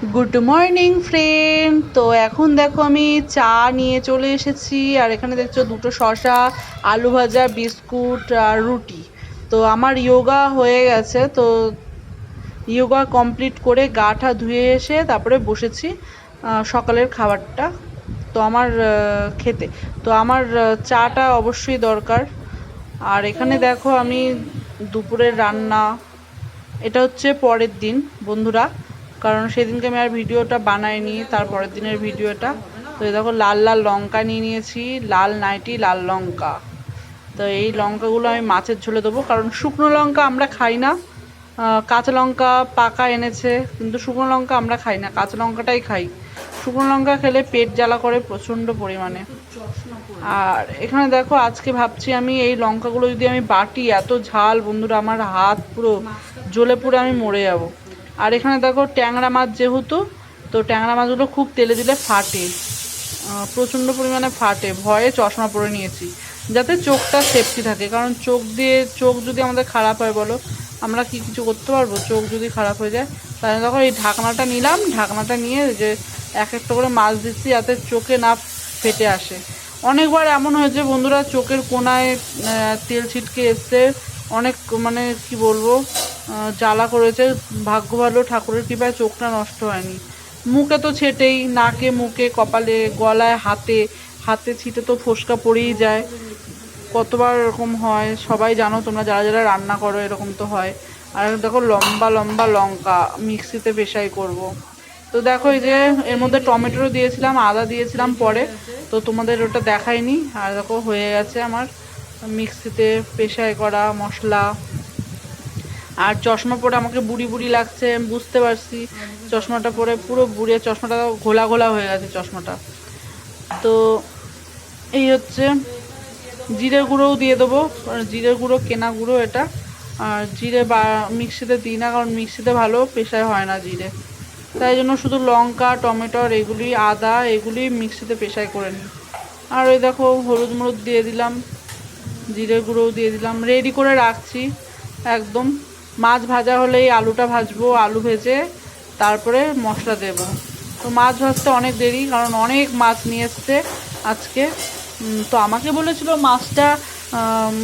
Good morning friend তো এখন দেখো আমি চা নিয়ে চলে এসেছি, আর এখানে দেখছ দুটো শসা, আলু ভাজা, বিস্কুট আর রুটি। তো আমার ইয়োগা হয়ে গেছে, তো ইয়োগা কমপ্লিট করে গাটা ধুয়ে এসে তারপরে বসেছি সকালের খাবারটা। তো আমার খেতে। তো আমার চাটা অবশ্যই দরকার। আর এখানে দেখো আমি দুপুরের রান্না, এটা হচ্ছে পরের দিন, বন্ধুরা। কারণ সেদিনকে আমি আর ভিডিওটা বানাইনি তার পরের দিনের ভিডিওটা। তো দেখো, লাল লাল লঙ্কা নিয়ে নিয়েছি, লাল নাইটি, লাল লঙ্কা। তো এই লঙ্কাগুলো আমি মাছের ঝোলে দেবো, কারণ শুকনো লঙ্কা আমরা খাই না। কাঁচা লঙ্কা পাকা এনেছে, কিন্তু শুকনো লঙ্কা আমরা খাই না, কাঁচা লঙ্কাটাই খাই। শুকনো লঙ্কা খেলে পেট জ্বালা করে প্রচণ্ড পরিমাণে। আর এখানে দেখো, আজকে ভাবছি আমি এই লঙ্কাগুলো যদি আমি বাটি, এত ঝাল, বন্ধুরা, আমার হাত পুরো জ্বলে পুরো আমি মরে যাব। আর এখানে দেখো ট্যাংরা মাছ যেহেতু, তো ট্যাংরা মাছগুলো খুব তেলে দিলে ফাটে। প্রচণ্ড পরিমাণে ফাটে। ভয়ে চশমা পরে নিয়েছি। যাতে চোখটা সেফটি থাকে। কারণ চোখ দিয়ে, চোখ যদি আমাদের খারাপ হয় বলো, আমরা কি কিছু করতে পারব? চোখ যদি খারাপ হয়ে যায়, তাহলে তখন এই ঢাকনাটা নিলাম। ঢাকনাটা নিয়ে যে এক একটা করে মাছ দিচ্ছি যাতে চোখে না ফেটে আসে। অনেকবার এমন হয়েছে বন্ধুরা, চোখের কোনায় তেল ছিটকে এসছে। অনেক মানে কি বলব জ্বালা করেছে। ভাগ্য ভালো, ঠাকুরের কৃপায় চোখটা নষ্ট হয়নি। মুখে তো ছেটেই, নাকে, মুখে, কপালে, গলায়, হাতে। হাতে ছিটে তো ফোসকা পড়েই যায়। কতবার এরকম হয়, সবাই জানো, তোমরা যারা যারা রান্না করো, এরকম তো হয়। আর দেখো, লম্বা লম্বা লঙ্কা মিক্সিতে পেশাই করব। তো দেখো, এই যে এর মধ্যে টমেটো দিয়েছিলাম, আদা দিয়েছিলাম পরে। তো তোমাদের ওটা দেখাইনি। আর দেখো, হয়ে গেছে আমার মিক্সিতে পেশাই করা মশলা। আর চশমা পরে আমাকে বুড়ি বুড়ি লাগছে বুঝতে পারছি। চশমাটা পরে পুরো বুড়িয়ে চশমাটা ঘোলা ঘোলা হয়ে গেছে চশমাটা। তো এই হচ্ছে জিরে গুঁড়োও দিয়ে দেবো। জিরে গুঁড়ো, কেনা গুঁড়ো এটা। আর জিরে বা, মিক্সিতে দিই না, কারণ মিক্সিতে ভালো পেশায় হয় না জিরে। তাই জন্য শুধু লঙ্কা টমেটোর এগুলি, আদা এগুলি মিক্সিতে পেশায় করে নিই। আর ওই দেখো, হলুদ মরুদ দিয়ে দিলাম। জিরে গুঁড়োও দিয়ে দিলাম। রেডি করে রাখছি, একদম। মাছ ভাজা হলেই আলুটা ভাজবো আলু ভেজে তারপরে মশলা দেব। তো মাছ ভাজতে অনেক দেরি কারণ অনেক মাছ নিয়ে এসছে আজকে। তো আমাকে বলেছিল মাছটা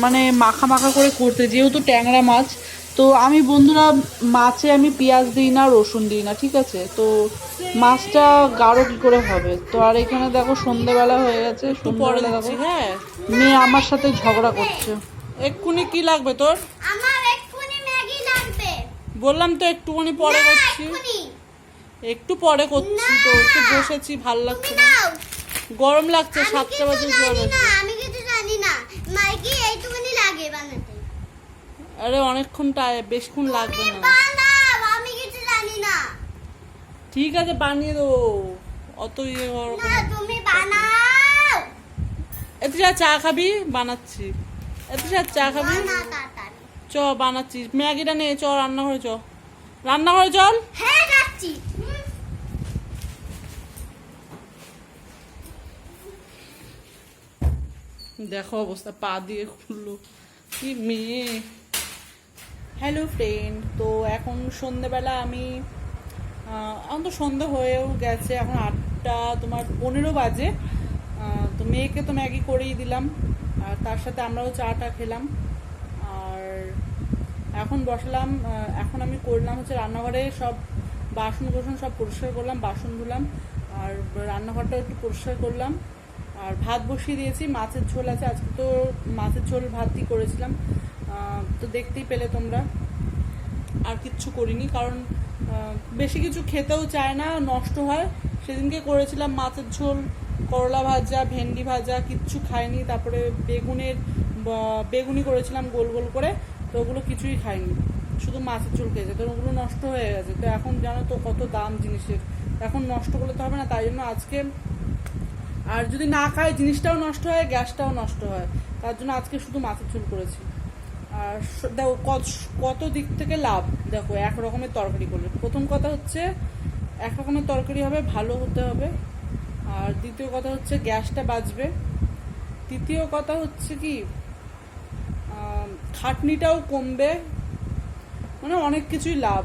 মানে মাখা মাখা করে করতে যেহেতু ট্যাংরা মাছ। তো আমি বন্ধুরা মাছে আমি পেঁয়াজ দিই না রসুন দিই না ঠিক আছে? তো মাছটা গাঢ় কী করে হবে? তো আর এখানে দেখো সন্ধেবেলা হয়ে গেছে সন্ধেবেলা দেখো। হ্যাঁ। মেয়ে আমার সাথে ঝগড়া করছে। এক্ষুনি কি লাগবে তোর? আমার বললাম তো একটুখানি পরে করছি। একটু পরে করছি তো একটু বসেছি ভালো লাগছে না। গরম লাগছে সাতটা বাজে জল আমি কিছু জানি না। এইটুকুনি লাগে বানাতে। আরে অনেকক্ষণ টাই- বেশিক্ষণ লাগবে না। আমি কিছু জানি না। ঠিক আছে বানিয়ে দেবো। অত ইয়ে করো না তুমি বানাও। এত চা খাবি বানাচ্ছি। এত চা খাবি। চ বানাচ্ছি। ম্যাগিটা নে চ রান্নাঘরে চ। রান্নাঘরে চল। হ্যাঁ যাচ্ছি। দেখো অবস্থা পা দিয়ে খুললো। কি মেয়ে। হ্যালো ফ্রেন্ড তো এখন সন্ধেবেলা আমি এখন তো সন্ধে হয়েও গেছে এখন আটটা তোমার পনেরো বাজে। তো মেয়েকে তো ম্যাগি করেই দিলাম আর তার সাথে আমরাও চাটা খেলাম। এখন বসলাম এখন আমি করলাম হচ্ছে রান্নাঘরে সব বাসন কোসন সব পরিষ্কার করলাম, বাসন ধুলাম, আর রান্নাঘরটাও একটু পরিষ্কার করলাম। আর ভাত বসিয়ে দিয়েছি, মাছের ঝোল আছে, আজকে তো মাছের ঝোল ভাতই করেছিলাম তো দেখতেই পেলে তোমরা। আর কিচ্ছু করিনি, কারণ বেশি কিছু খেতেও চায় না, নষ্ট হয়। সেদিনকে করেছিলাম মাছের ঝোল, করলা ভাজা, ভেন্ডি ভাজা, কিচ্ছু খাইনি, তারপরে বেগুনের বেগুনি করেছিলাম গোল গোল করে। তো ওগুলো কিছুই খাইনি। শুধু মাছের ঝোল খেয়েছে। তো ওগুলো নষ্ট হয়ে গেছে। তো এখন জানো তো কত দাম জিনিসের। এখন নষ্ট করলে তো হবে না, তাই জন্য আজকে আর যদি না খায় জিনিসটাও নষ্ট হয়, গ্যাসটাও নষ্ট হয়। তার জন্য আজকে শুধু মাছের ঝোল করেছি। আর দেখো, কত কত দিক থেকে লাভ? দেখো, এক রকমের তরকারি করলে। প্রথম কথা হচ্ছে, এক রকমের তরকারি হবে, ভালো হতে হবে। আর দ্বিতীয় কথা হচ্ছে, গ্যাসটা বাঁচবে তৃতীয় কথা হচ্ছে কি খাটনিটাও কমবে মানে অনেক কিছুই লাভ।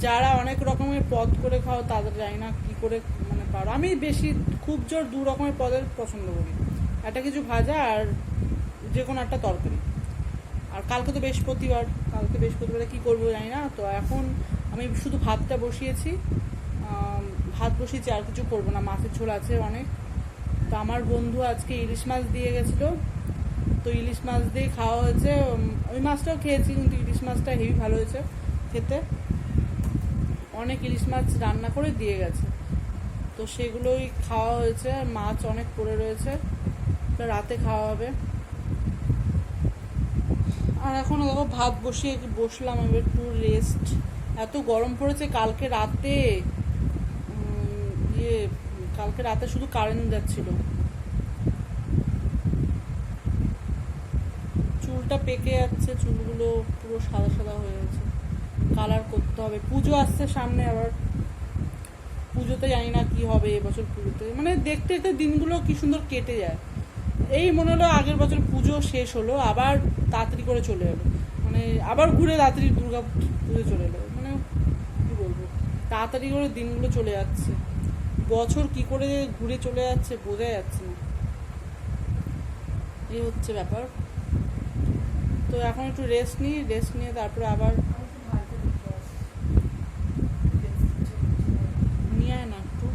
যারা অনেক রকমের পদ করে খাও, তাদের জানি না কি করে মানে পারো। আমি বেশি, খুব জোর দু রকমের পদের পছন্দ করি। একটা কিছু ভাজা আর যে কোনো একটা তরকারি। আর কালকে তো বৃহস্পতিবার, কালকে বৃহস্পতিবারে কী করব জানি না। তো এখন আমি শুধু ভাতটা বসিয়েছি। ভাত বসিয়েছি, আর কিছু করব না। মাছের ঝোল আছে অনেক। তো আমার বন্ধু আজকে ইলিশ মাছ দিয়ে গেছিল। তো ইলিশ মাছ দিয়ে খাওয়া হয়েছে। ওই মাছটাও খেয়েছি, কিন্তু ইলিশ মাছটা হেভি ভালো হয়েছে খেতে। অনেক ইলিশ মাছ রান্না করে দিয়ে গেছে। তো সেগুলোই খাওয়া হয়েছে, আর মাছ অনেক পড়ে রয়েছে। রাতে খাওয়া হবে। আর এখন দেখো ভাত বসিয়ে বসলাম এবার একটু রেস্ট এত গরম পড়েছে, কালকে রাতে ইয়ে কালকে রাতে শুধু কারেন্ট যাচ্ছিল। চুলটা পেকে যাচ্ছে, চুলগুলো পুরো সাদা সাদা হয়ে গেছে। কালার করতে হবে। পুজো আসছে সামনে আবার। পুজোতে জানি না কি হবে এবছর পুজোতে। মানে দেখতে দেখতে দিনগুলো কি সুন্দর কেটে যায়। এই মনে হলো আগের বছর পুজো শেষ হলো, আবার তাড়াতাড়ি করে চলে এলো। মানে আবার ঘুরে তাড়াতাড়ি দুর্গা পুজো চলে এলো। মানে কি বলব? তাড়াতাড়ি করে দিনগুলো চলে যাচ্ছে। বছর কি করে ঘুরে চলে যাচ্ছে বোঝা যাচ্ছে না। এই হচ্ছে ব্যাপার। তো এখন একটু রেস্ট নিই রেস্ট নিয়ে তারপরে আবার নিয়ে আয় না একটু।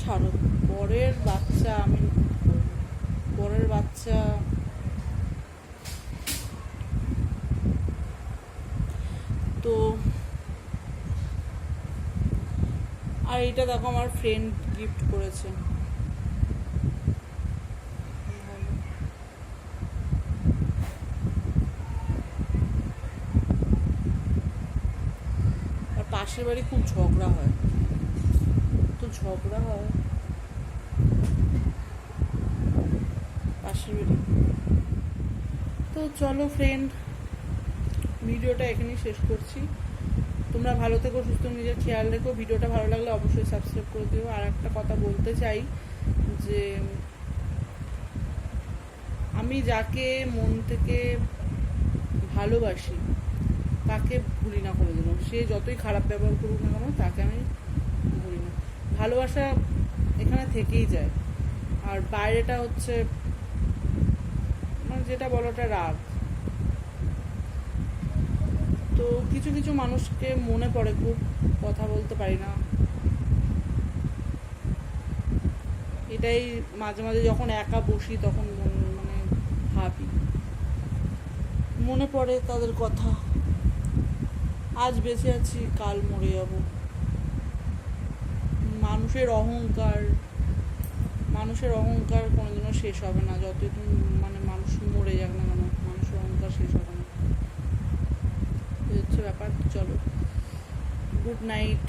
ছাড়ো বাচ্চা আমি বাচ্চা তো আর এটা দেখো আমার ফ্রেন্ড গিফট করেছে। আর পাশের বাড়ি খুব ঝগড়া হয়। তো ঝগড়া হয়। পাশের বাড়ি। তো চলো ফ্রেন্ড ভিডিওটা এখানেই শেষ করছি। তোমরা ভালো থেকো, সুস্থ নিজের খেয়াল রেখো। ভিডিওটা ভালো লাগলে অবশ্যই সাবস্ক্রাইব করে দিও। আর একটা কথা বলতে চাই যে, আমি যাকে মন থেকে ভালোবাসি, তাকে ভুলি না করে দিলাম সে যতই খারাপ ব্যবহার করুক না কেন, তাকে আমি ভুলি না। ভালোবাসা এখানে থেকেই যায়। আর বাইরেটা হচ্ছে মানে যেটা বলোটা রাগ। তো কিছু কিছু মানুষকে মনে পড়ে খুব, কথা বলতে পারি না। এটাই মাঝে মাঝে যখন একা বসি তখন মানে ভাবি। মনে পড়ে তাদের কথা। আজ বেঁচে আছি, কাল মরে যাব। মানুষের অহংকার মানুষের অহংকার কোনোদিনও শেষ হবে না। যতদিন মানে মানুষ মরে যাক না কেন, মানুষের অহংকার শেষ হবে না। ব্যাপার চলো। Good night